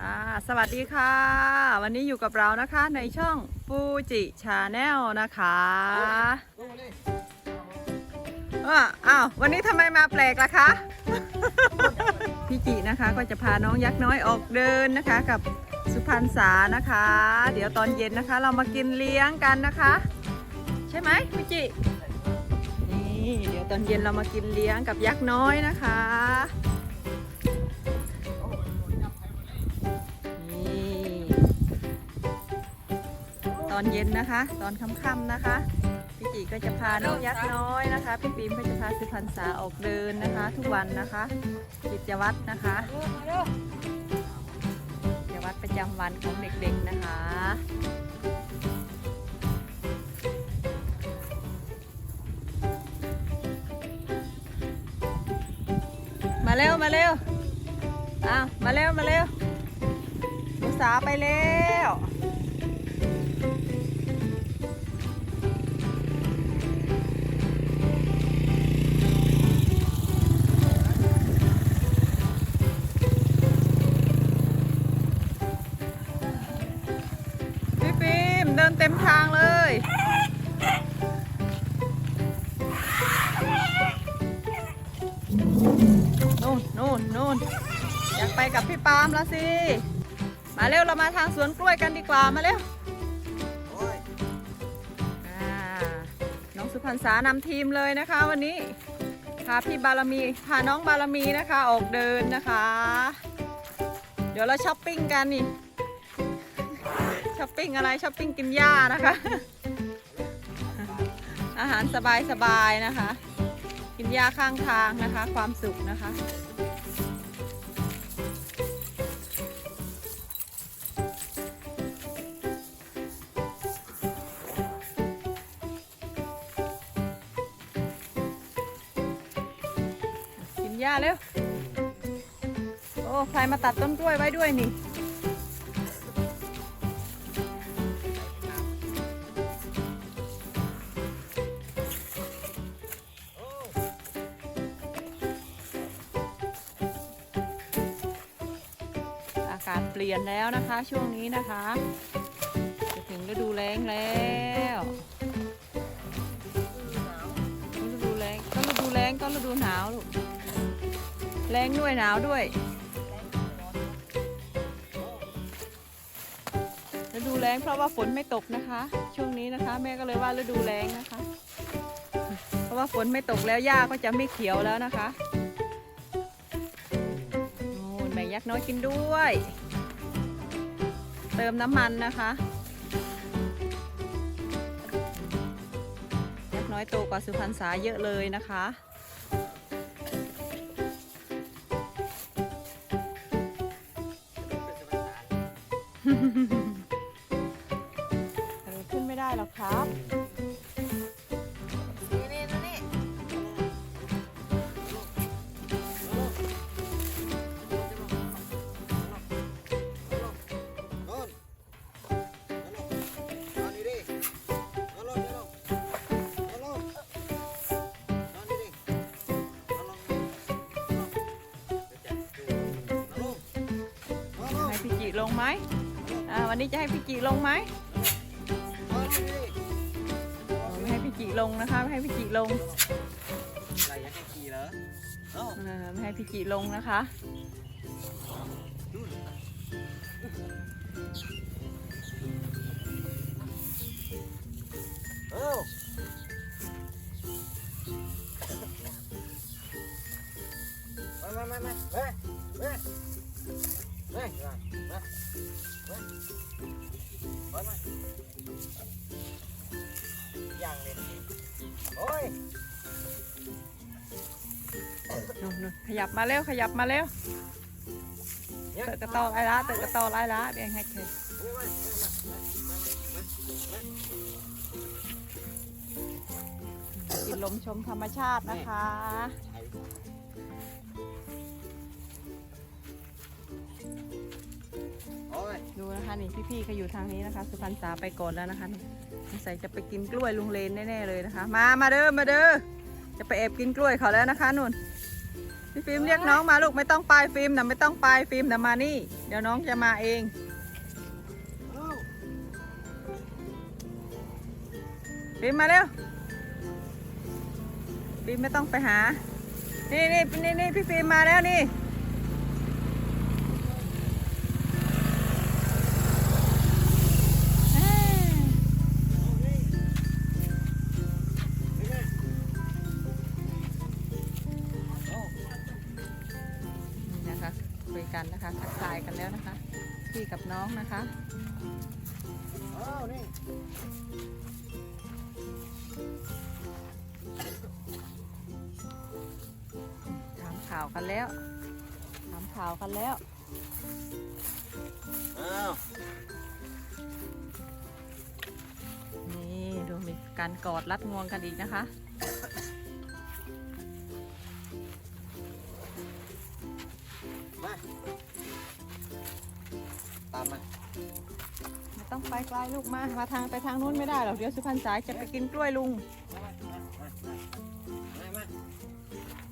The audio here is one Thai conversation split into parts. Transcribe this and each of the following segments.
ค่ะสวัสดีค่ะ วันนี้อยู่กับเรานะคะในช่องฟูจิชาแนลนะคะอ้าวอ้าววันนี้ทำไมมาแปลกล่ะคะ พี่จินะคะก็จะพาน้องยักษ์น้อยออกเดินนะคะ กับสุพรรณษานะคะ เดี๋ยวตอนเย็นนะคะ เรามากินเลี้ยงกันนะคะ ใช่ไหมพี่จินี่เดี๋ยวตอนเย็นเรามากินเลี้ยงกับยักษ์น้อยนะคะ อนเย็นนะคะ ตอนค่ำๆนะคะ พี่จีก็จะพาน้องยักษ์น้อยนะคะ พี่ปีมก็จะพาสุพรรณษาออกเดินนะคะ ทุกวันนะคะกิจวัตรนะคะกิจวัตรประจำวันของเด็กๆนะคะมาเร็วมาเร็วอ้าวมาเร็วมาเร็วลูกสาวไปเร็ว นู่นนู่นนู่นอยากไปกับพี่ปาล์มแล้วสิ มาเร็วเรามาทางสวนกล้วยกันดีกว่ามาเร็วอ่าน้องสุพรรณษานำทีมเลยนะคะ วันนี้พาพี่บารมีพาน้องบารมีนะคะออกเดินนะคะ เดี๋ยวเราช้อปปิ้งกันนี่ช้อปปิ้งอะไรช้อปปิ้งกินหญ้านะคะ อาหารสบายๆนะคะ กินหญ้าข้างทางนะคะ ความสุขนะคะ กินหญ้าเร็ว โอ้ ใครมาตัดต้นกล้วยไว้ด้วยนี่ เปลี่ยนแล้วนะคะ ช่วงนี้นะคะ จะถึงฤดูแล้งแล้วฤดูแล้งก็ฤดูแล้งก็ฤดูหนาวลูกแล้งด้วยหนาวด้วยฤดูแล้งเพราะว่าฝนไม่ตกนะคะ ช่วงนี้นะคะ แม่ก็เลยว่าฤดูแล้งนะคะ เพราะว่าฝนไม่ตกแล้วหญ้าก็จะไม่เขียวแล้วนะคะโอ้แม่ยักษ์น้อยกินด้วย เติมน้ำมันนะคะเล็กน้อยโตกว่าสุพรรณษาเยอะเลยนะคะ ลงไหมอ่าวันนี้จะให้พี่จิลงไหมไม่ให้พี่จิลงนะคะไม่ให้พี่จิลงอะไรยังให้ขี่เหรอเอ้าเออไม่ให้พี่จิลงนะคะเอ้ามามามามาเฮ้ยเฮ้ย เฮ้ยมามาเฮ้ยมามาอย่างเล่นโอ้ยนู่นๆขยับมาเร็วขยับมาเร็วเนี่ยเตะกระตอไล่ละเตะกระตอไล่ละเบียงให้เคยกินลมชมธรรมชาตินะคะ ดูนะคะนี่พี่ๆเขาอยู่ทางนี้นะคะ สุพรรณษาไปก่อนแล้วนะคะนี่สงสัยจะไปกินกล้วยลุงเลนแน่ๆเลยนะคะ มามาเด้อมาเด้อจะไปแอบกินกล้วยเขาแล้วนะคะนุ่นพี่ฟิล์มเรียกน้องมาลูกไม่ต้องไปฟิล์มนะไม่ต้องไปฟิล์มนะมานี่ เดี๋ยวน้องจะมาเองฟิล์มมาเร็วฟิล์มไม่ต้องไปหา นี่นี่นี่นี่พี่ฟิล์มมาแล้วนี่ น้องนะคะเอานี่ถามข่าวกันแล้วถามข่าวกันแล้วเอานี่ดูมีการกอดรัดงวงกันอีกนะคะมาตามมาไม่ต้องไปไกลลูกมา มาทางไปทางนู้นไม่ได้หรอกเดี๋ยวสุพรรณสายจะไปกินกล้วยลุง มามามามามามา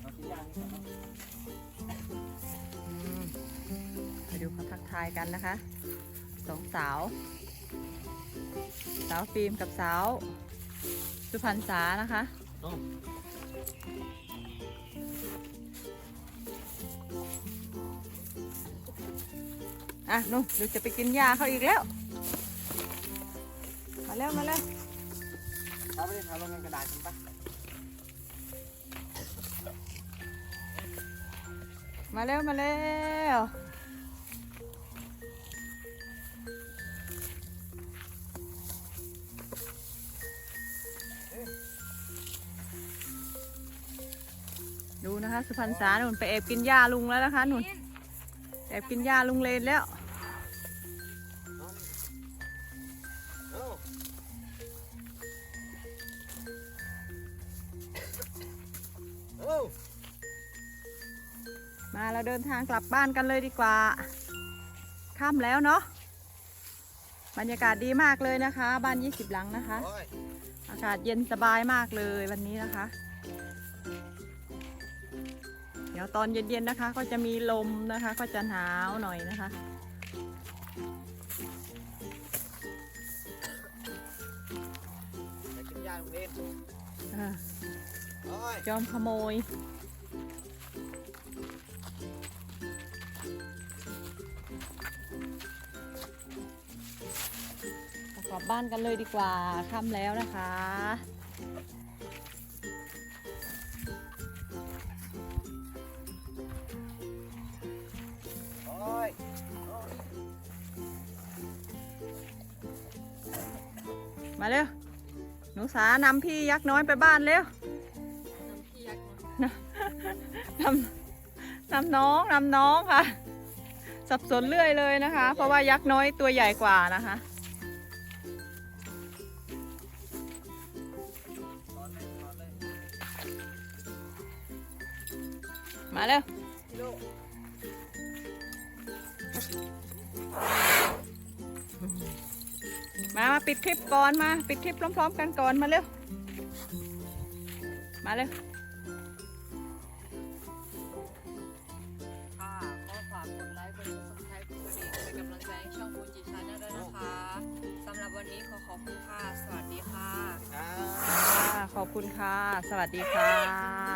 เอาที่ย่างนี่ก่อนนะอืมไปดูเขาทักทายกันนะคะสองสาว สาวฟิล์มกับสาว สุพรรณษานะคะเอ อะนู่นดูจะไปกินยาเขาอีกแล้ว มาแล้วมาแล้วเอาไปเลยเอาลงในกระดาษกันปะมาแล้วมาแล้วดูนะคะ สุพรรณษาหนุนไปแอบกินหญ้าลุงแล้วนะคะหนุนแอบกินหญ้าลุงเลนแล้ว เราเดินทางกลับบ้านกันเลยดีกว่าค่ำแล้วเนาะบรรยากาศดีมากเลยนะคะ บ้าน 20 หลังนะคะโอ้ยอากาศเย็นสบายมากเลยวันนี้นะคะ เดี๋ยวตอนเย็นๆนะคะ ก็จะมีลมนะคะ ก็จะหนาวหน่อยนะคะไปกินยาโรงเรียนอ่าโอ้ยจอมขโมย บบ้านกันเลยดีกว่าค่ำแล้วนะคะโอ้ยมาเร็ว หนูสานำพี่ยักษ์น้อยไปบ้านเร็วนำนำนำน้องนำน้องค่ะ สับสนเรื่อยเลยนะคะ เพราะว่ายักษ์น้อยตัวใหญ่กว่านะคะ มาเร็วพี่ลูกมามาปิดคลิปก่อนมา ปิดคลิปพร้อมๆกันก่อนมาเร็ว มาเร็วค่ะก็ฝากกดไลค์กด subscribe กดกระดิ่งเป็นกำลังใจให้ช่องฟูจิชาแนลด้วยนะคะสำหรับวันนี้ขอขอบคุณค่ะ สวัสดีค่ะอ่าค่ะขอบคุณค่ะ สวัสดีค่ะ